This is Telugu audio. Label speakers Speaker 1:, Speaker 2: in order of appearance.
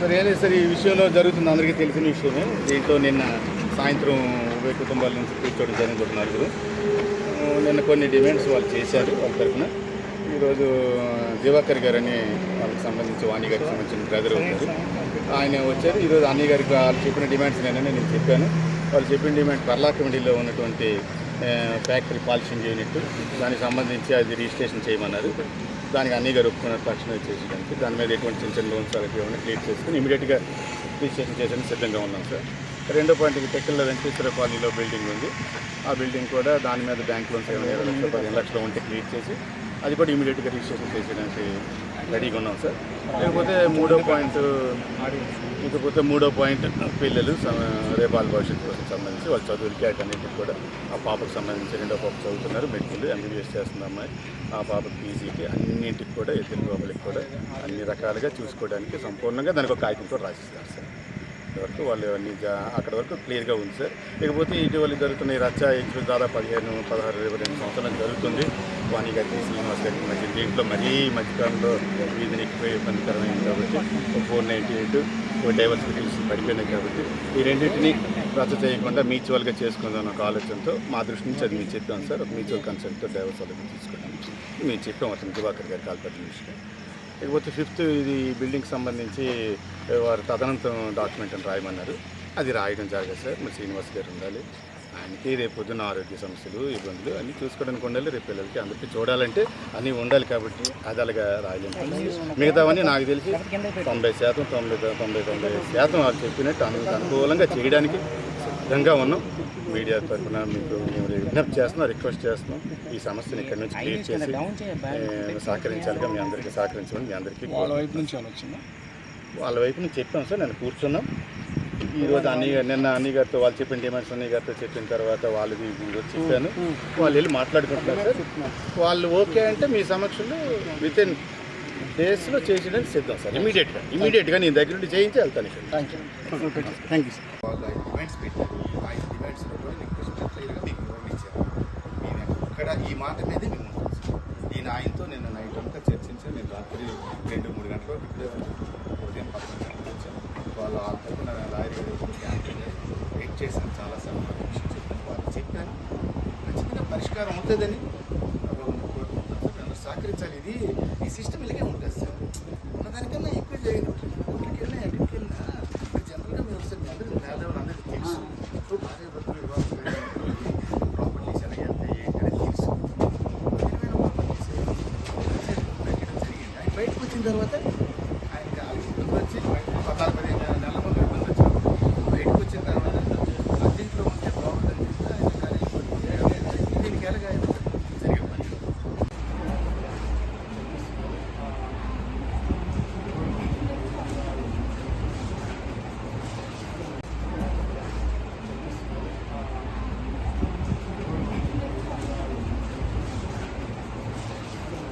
Speaker 1: మరి సార్ ఈ విషయంలో జరుగుతుంది అందరికీ తెలిసిన విషయమే. దీంతో నిన్న సాయంత్రం ఉభయ కుటుంబాల నుంచి కూర్చోవడం జరిగింది ఒక నలుగురు. నిన్న కొన్ని డిమాండ్స్ వాళ్ళు చేశారు వాళ్ళ తరఫున. ఈరోజు దివాకర్ గారు అని వాళ్ళకి సంబంధించి వాణి గారికి సంబంధించిన బ్రదర్ వచ్చారు. ఆయన వచ్చారు. ఈరోజు అన్నయ్య గారికి వాళ్ళు చెప్పిన డిమాండ్స్ నేనని నేను చెప్పాను. వాళ్ళు చెప్పిన డిమాండ్ పర్లా కమిటీలో ఉన్నటువంటి ఫ్యాక్టరీ పాలిషింగ్ యూనిట్. దానికి సంబంధించి అది రిజిస్ట్రేషన్ చేయమన్నారు. దానికి అన్ని గారు ఒప్పుకున్నారు తక్షణమే దాని మీద ఎటువంటి చిన్న చిన్న లోన్స్ అలాగే ఏమైనా క్లియర్ చేసుకుని ఇమీడియట్గా రిజిస్ట్రేషన్ చేయడానికి సిద్ధంగా ఉన్నాం సార్. రెండో పాయింట్కి టెక్కల్లో వెంకటేశ్వర కాలనీలో బిల్డింగ్ ఉంది. ఆ బిల్డింగ్ కూడా దాని మీద బ్యాంక్ లోన్స్ ఏమైనా పదిహేను లక్షలు ఉంటే క్లియర్ చేసి అది కూడా ఇమీడియట్గా రిజిస్ట్రేషన్ చేసేయడానికి రెడీగా ఉన్నాం సార్. లేకపోతే మూడో పాయింట్ ఇకపోతే మూడో పాయింట్ పిల్లలు రేపాల భవిష్యత్తు కోసం సంబంధించి వాళ్ళ చదువులకి వాటన్నిటికి కూడా ఆ పాపకు సంబంధించి రెండో పాప చదువుతున్నారు మెడికల్ ఎంబీబీఎస్ చేస్తుంది అమ్మాయి ఆ పాపకి పీజీకి అన్నింటికి కూడా ఎదురు బాబులకి కూడా అన్ని రకాలుగా చూసుకోవడానికి సంపూర్ణంగా దానికి ఒక కాగితంతో రాసిస్తారు సార్. వరకు వాళ్ళు అన్ని జా- అక్కడ వరకు క్లియర్గా ఉంది సార్. ఇకపోతే ఇటీవల జరుగుతున్న ఈ రచ్చ ఇప్పుడు దాదాపు పదిహేను పదహారు ఇరవై రెండు సంవత్సరాలు జరుగుతుంది. వాణి గారికి శ్రీనివాస్ గారికి మధ్య దీంట్లో మరీ మధ్యకాలంలో వీధిని ఎక్కువ ఇబ్బందికరమైంది కాబట్టి ఫోర్ నైంటీ ఎయిట్ డైవర్స్ పిటిల్స్ పడిపోయినాయి కాబట్టి ఈ రెండింటిని రచ్చ చేయకుండా మ్యూచువల్గా చేసుకుందాం ఒక ఆలోచనతో మా దృష్టి నుంచి అది మీరు చెప్పాం సార్. ఒక మ్యూచువల్ కన్సెంట్తో డైవర్స్ వాళ్ళకి తీసుకున్నాం మేము చెప్పాం అతను దివాకర్ గారి కాల్పట్టి విషయం ఇకపోతే ఫిఫ్త్ ఇది బిల్డింగ్ సంబంధించి వారు తదనంతరం డాక్యుమెంట్ అని రాయమన్నారు. అది రాయడం జరగదు సార్. మరి శ్రీనివాస్ గారు ఉండాలి. ఆయనకి రేపు పొద్దున్న ఆరోగ్య సమస్యలు ఇబ్బందులు అన్నీ చూసుకోవడానికి ఉండాలి. రేపు పిల్లలకి అందరికీ చూడాలంటే అన్నీ ఉండాలి కాబట్టి అది అలాగా రాయలేము. మిగతావన్నీ నాకు తెలిసి తొంభై శాతం తొంభై తొంభై తొంభై శాతం వాళ్ళు చెప్పినట్టు అనుకూలంగా చేయడానికి సిద్ధంగా ఉన్నాం. మీడియా తరఫున మీకు మేము విజ్ఞప్తి చేస్తున్నాం రిక్వెస్ట్ చేస్తున్నాం. ఈ సమస్యను ఇక్కడ నుంచి క్లియర్ చేసి సహకరించాలిగా మీ అందరికీ సహకరించమని మీ అందరికీ
Speaker 2: వాళ్ళ వైపు నుంచి
Speaker 1: వాళ్ళ వైపు నుంచి చెప్పాం సార్ నేను కూర్చున్నాం. ఈ రోజు అన్నయ్య గారు నిన్న అన్నయ్య గారితో వాళ్ళు చెప్పిన డిమాండ్స్ అన్నయ్య గారితో చెప్పిన తర్వాత వాళ్ళది ఈరోజు చెప్పాను. వాళ్ళు వెళ్ళి మాట్లాడుకుంటున్నారు సార్. వాళ్ళు ఓకే అంటే మీ సమక్షంలో విత్ ఇన్ డేస్లో చేసేయడానికి సిద్ధం సార్ ఇమీడియట్గా ఇమీడియట్గా నేను దగ్గర నుండి చేయించి వెళ్తాను ఇక్కడ
Speaker 2: thank you thank you sir
Speaker 1: వాళ్ళ డిమాండ్స్ పెట్టారు ఆ డిమాండ్స్ రిక్వెస్ట్ క్లియర్గా మీకు వివరణ ఇచ్చారు నేను ఇక్కడ ఈ మాట మీదే మేము ఉన్నాం సార్. నేను ఆయనతో నిన్న నైట్ అంతా చర్చించాను నేను రాత్రి రెండు మూడు గంటల వరకు ఇక్కడే. ఉదయం పదకొండు గంటలకు వచ్చాను వాళ్ళు ఆ తరపున లాయర్ వెయిట్ చేశాను చాలా సార్లు వాళ్ళ విషయం చెప్పాను వాళ్ళు చెప్పాను ఖచ్చితంగా పరిష్కారం అవుతుందని నియంత్రించాలి. ఇది ఈ సిస్టమ్ ఇలాగే ఉంటుంది సార్. ఉన్నదానికన్నా ఎక్కువ చేయండి. ఇంటికి వెళ్ళినా ఎక్కడికి జనరల్గా మీరు ఒకసారి మీ అందరికీ పేదవాళ్ళు అందరికీ తెలుసు. నువ్వు భార్య భర్తలు ప్రాపర్టీస్ బయటకు వచ్చిన తర్వాత